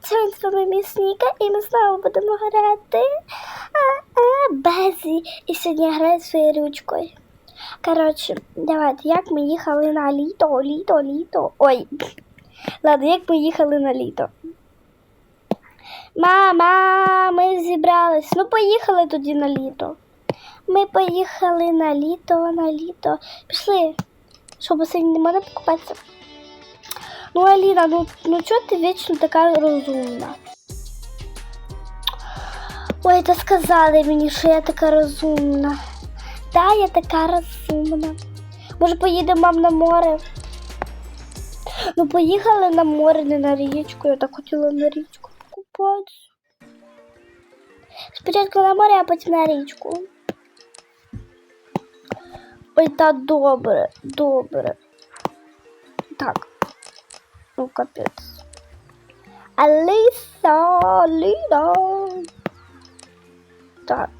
Це з вами місника, і ми знову будемо грати а, а, Безі. І сьогодні я граю своєю ручкою. Коротше, давайте, як ми їхали на літо, літо, літо. Ой. Ладно, як ми їхали на літо. Мама, ми зібрались. Ну, поїхали тоді на літо. Ми поїхали на літо, на літо. Пішли. Що, в басейні не можна покупатися? Ну, Аліна, ну, ну чого ти вічно така розумна? Ой, та сказали мені, що я така розумна. Да, я така розумна. Може, поїдемо мам на море? Ну, поїхали на море, не на річку. Я так хотіла на річку покупатися. Спочатку на море, а потім на річку. Ой, та добре, добре. Так. Ну, капець. Аліса, Аліна. Так.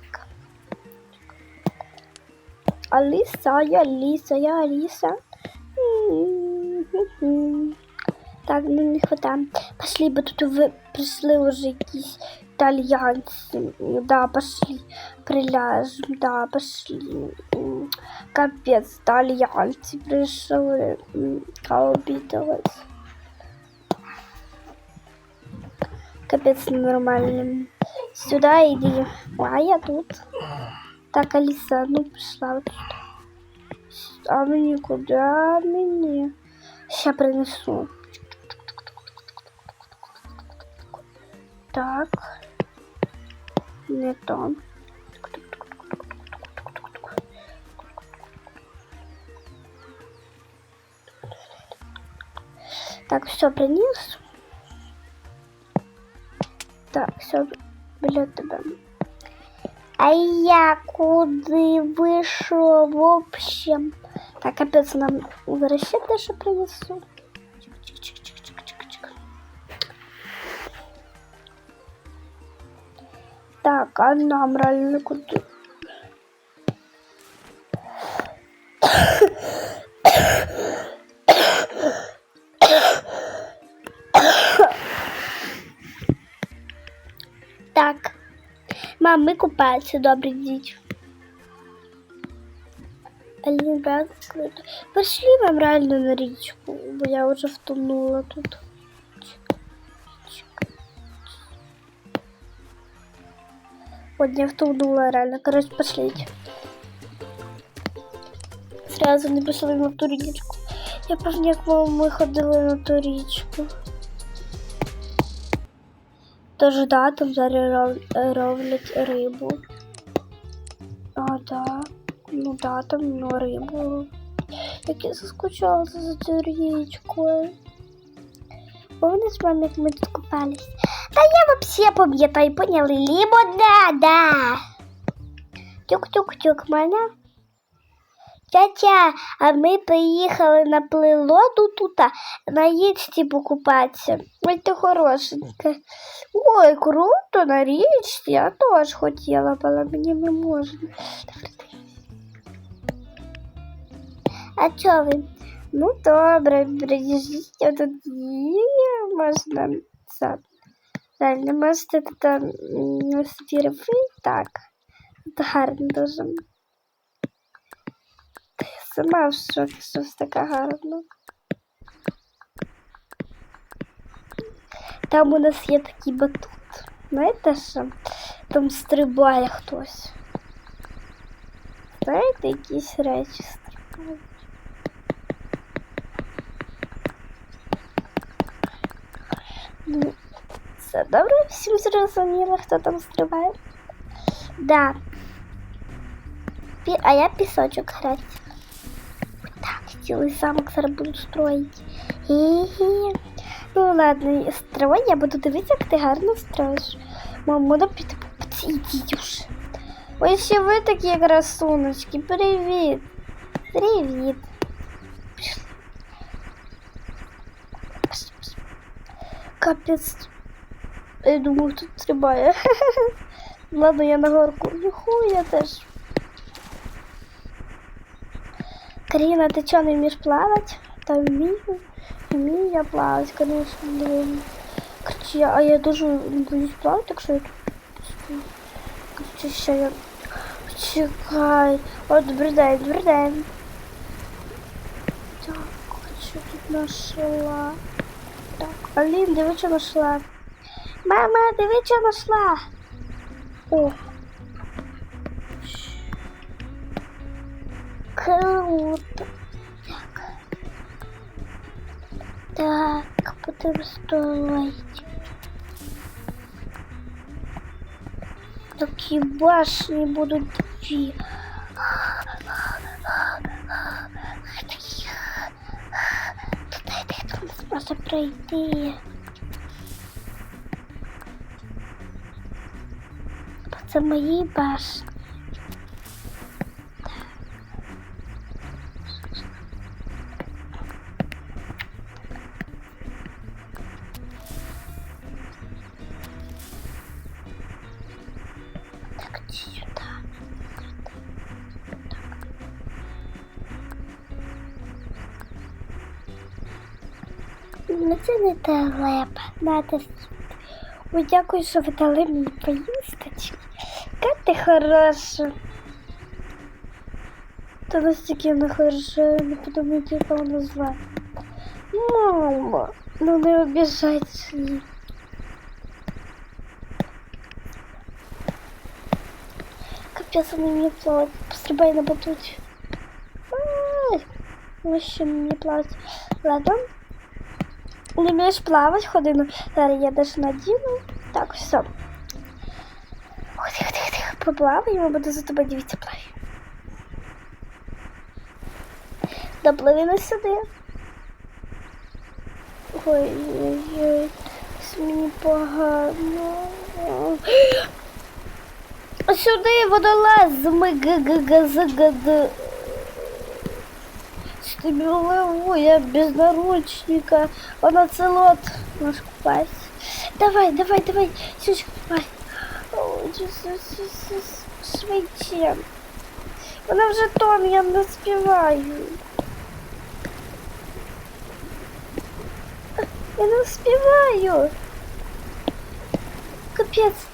Аліса, я Аліса, я Аліса. Так, ну не хватає. Пошли, бо тут ви прийшли вже якісь італьянці. Да, пошли. Приляжем, да, пошли. М, Капець, італьянці прийшли. Капец нормальным. Сюда иди. А я тут. Так, Алиса, ну пошла вот тут. А мне куда мне? Сейчас принесу. Так. Не то. Так, все принес. Так, все, біля тебе. А я куди вийшов, в общем? Так, капець нам возвращати, що принесу. Так, а нам реально куди? Мам, ми купаємося, добре діть. Алін, брат, скрито. Пошли вам реально на річку, бо я вже втонула тут. От я втонула реально. Короче, пошлите. Сразу не пішли на ту річку. Я пам'ятаю, як ми ходили на ту річку. Тож да, там зараз ловлять рибу. А, да. Ну да, там ну, рибу. Як я заскучала за цією річкою. Помните з як ми тут купались? Та я вообще пам'ятаю, поняли? Либо да, да. Тюк-тюк-тюк, мене. Тя-тя, а ми приїхали на плилоду тут на покупатися. Ой, ти хорошенька. Ой, круто, на річці. Я теж хотіла, але мені не можна. А чого ви? Ну добре, тут є, можна це. Реально, можете тут сфотографувати так. Гарно дуже. Та я сама в шокі, що все таке гарно. Там у нас є такий батут. Знаєте що? Там стрибає хтось. Знаєте, якісь речі стрибають. Ну, все добре, всім зрозуміло, хто там стрибає. Да. Пі- А я пісочок грати. Цілий замок зараз буду строїти. Хі-хі. Ну ладно, строй, я буду дивитися, як ти гарно строїш. Мам, можна піти Ідіть уж. Ой, ще ви такі красуночки. Пішли, пішли. Капець. Я думаю, тут стрибає. Ладно, я на горку. Юху, я теж. Карина, ти чого не вмієш плавати? Та вмію. Вмію я плавати, конечно, блин. Короче, я, а я дуже боюсь плавати, так що я тут. Коротше, ще я... Чекай. О, добрий день, добрий день. Так, що тут нашла? Так, Алін, диви, що нашла. Мама, диви, що нашла. О. Круто. Так. Так, будемо строить. Такі башні будуть дві. Зможе пройти. Це мої башні. Ну, це не телепа. Надо. Ой, дякую, що ви дали мені поїсти. Яка ти хороша. Та настільки вона хороша, не подумайте, яка вона зла. Мама, ну не обіжайте її. Капец, она мне плавает. Пострибай на батуте. Ай, Вообще мне плавать. Ладно. Не умеешь плавать, ходи на... Зараз я даже надіну. Так, все. Ходи, ходи, ходи. Поплаваємо, буду за тобою дивитися плаваю. Допливи на сюди. Ой, ой, ой. Мені погано. Сюди водолаз ми г-г-г-з-г-д. Стебелеву, я без наручника. Вона целот наш купать. Давай, давай, давай, Сюська, давай. Ой, Швидше. Вона вже тон, я не співаю. Я не співаю. Капець.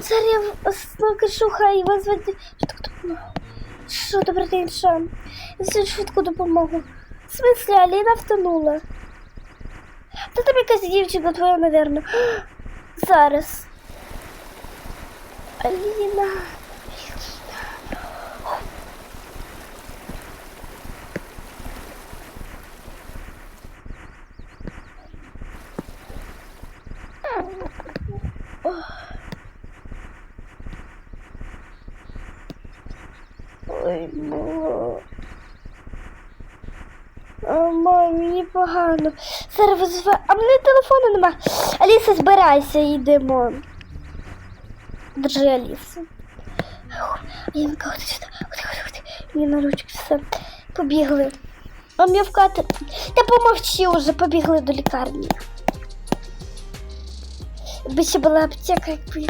Зараз я знову шухаю, вас звати швидку допомогу. Що, добрий день, що? Швидку допомогу. В смысле, Аліна втонула. Та там якась дівчинка твоя, мабуть. Зараз. Аліна. Ой, бо. А, мам, мені погано. Зараз визиваю. А мене телефону нема. Аліса, збирайся, йдемо. Держи, Алісу. Янка, ходи сюди. Ходи, ходи, ходи. Мені на ручки все. Побігли. А м'явкати. Та помовчи уже, побігли до лікарні. Якби ще була аптека, якби.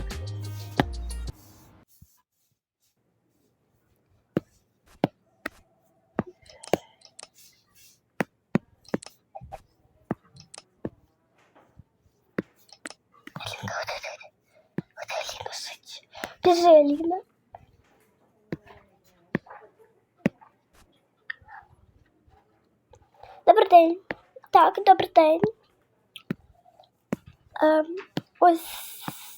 швидше. Біжи, Аліна. Добрий день. Так, добрий день. Ем, ось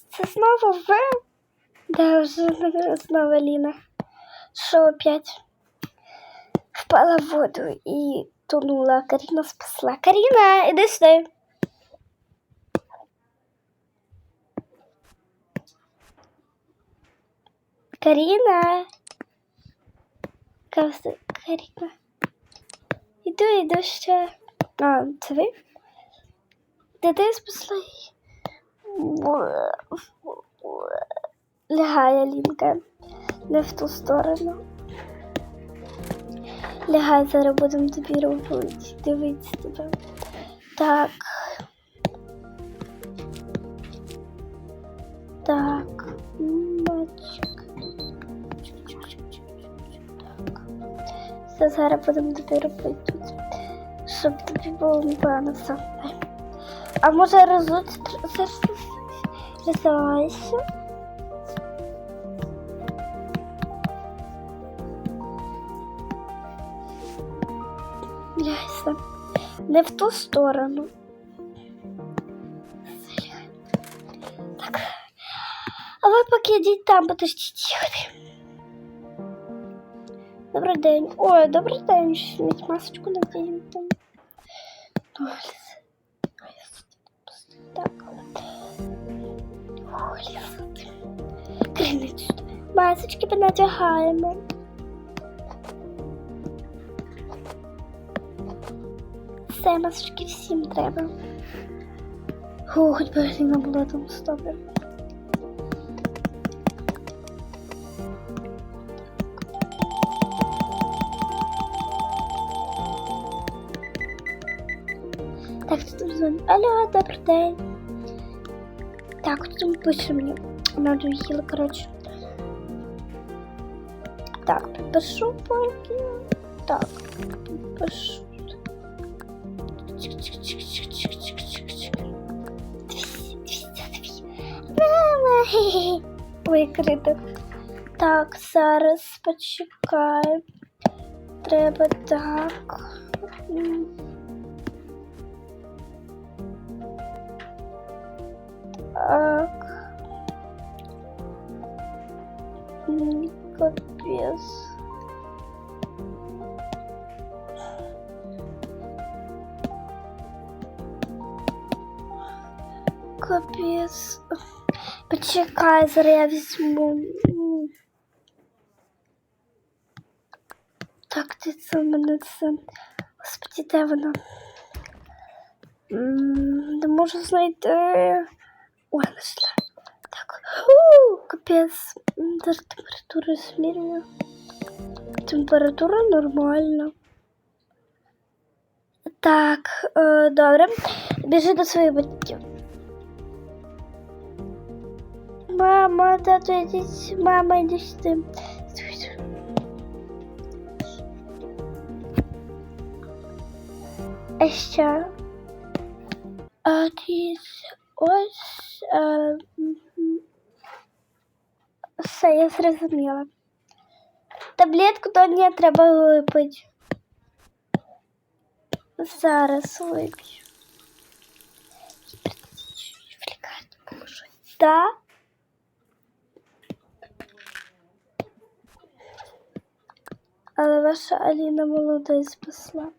це знову ви? Да, вже знову Аліна. Що опять? Впала в воду і тонула. Каріна спасла. Каріна, іди сюди. Каріна. Каріна. Іду, іду ще. А, це ви? Де ти спасла її? Лягай, Алінка. Не в ту сторону. Лягай, зараз будемо тобі робити. Дивитися тебе. Так. Все, зараз будемо тобі робити тут. Щоб тобі було непогано все. А може розуть розвивайся? Бляйся. Не в ту сторону. Так. А ви поки йдіть там, подождіть. Добрий день. Ой, добрий день. Мені масочку надіємо там. Так. Ой, Криницю. Масочки понадягаємо. Все, масочки всім треба. О, хоч би Аліна була там з Так, тут дзвонить. Алло, добрий день. Так, хто там пише мені? Надоїло, коротше. Так, підпишу поки. Так, підпишу. Мама, хе-хе. Викрито. Так, зараз почекай. Треба так. Так. Капец. Капец. Почекай, зараз я візьму. Так, де це мене це? Господи, де вона? Не можу знайти. Ой, знайшла. Так. У, капець. М, Зараз температуру змірюю. Температура нормальна. Так, е, добре. Біжи до своїх батьків. Мама, тату, йдіть. Мама, йди сюди. Стой, стой. А що? А ти ось. Е, мгм. все, я зрозуміла. Таблетку то не треба випити. Зараз вип'ю. В лікарні поможу. Да? Але ваша Аліна молодець спасла.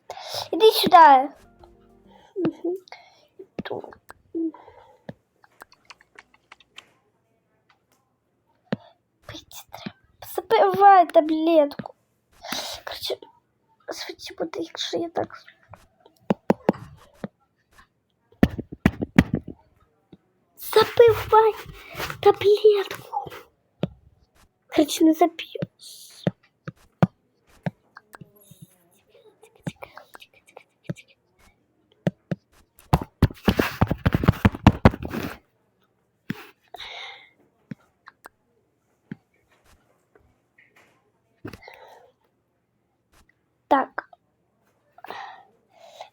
Іди сюди. Угу. Тут. Запивай таблетку. Короче, швидше буде, якщо я так. Запивай таблетку. Короче, не запью. Так.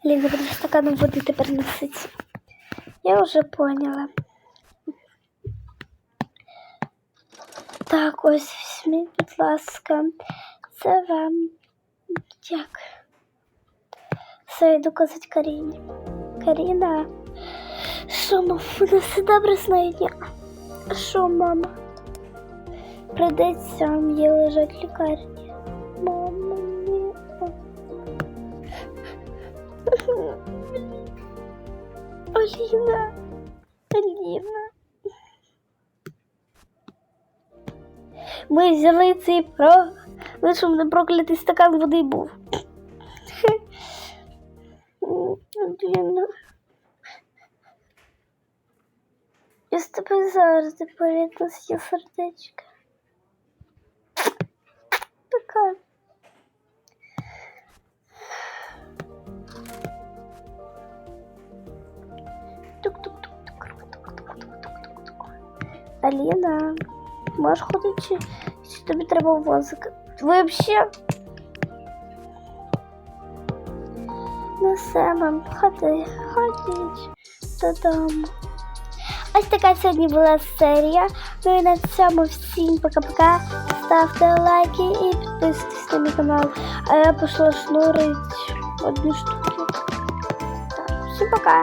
Ліза буде стаканом води тепер носить. Я вже поняла. Так, ось візьміть, будь ласка. Це вам. Дякую. Все, йду казати Каріні. Каріна. Що, мама, вона все добре знає? Що, мама? Придеться мені лежать в Аліна. Аліна. Ми взяли цей про. Лише в мене проклятий стакан води був. Аліна. Я з тобою завжди поряд є сердечко. Аліна, можеш ходити, чи, чи тобі треба возик? Взагалі? Ну все, ходи, ходіть. додому. Ось така сьогодні була серія. Ну і на цьому всім пока-пока. Ставте лайки і підписуйтесь на мій канал. А я пішла шнурить одну штуку. Так, всім пока.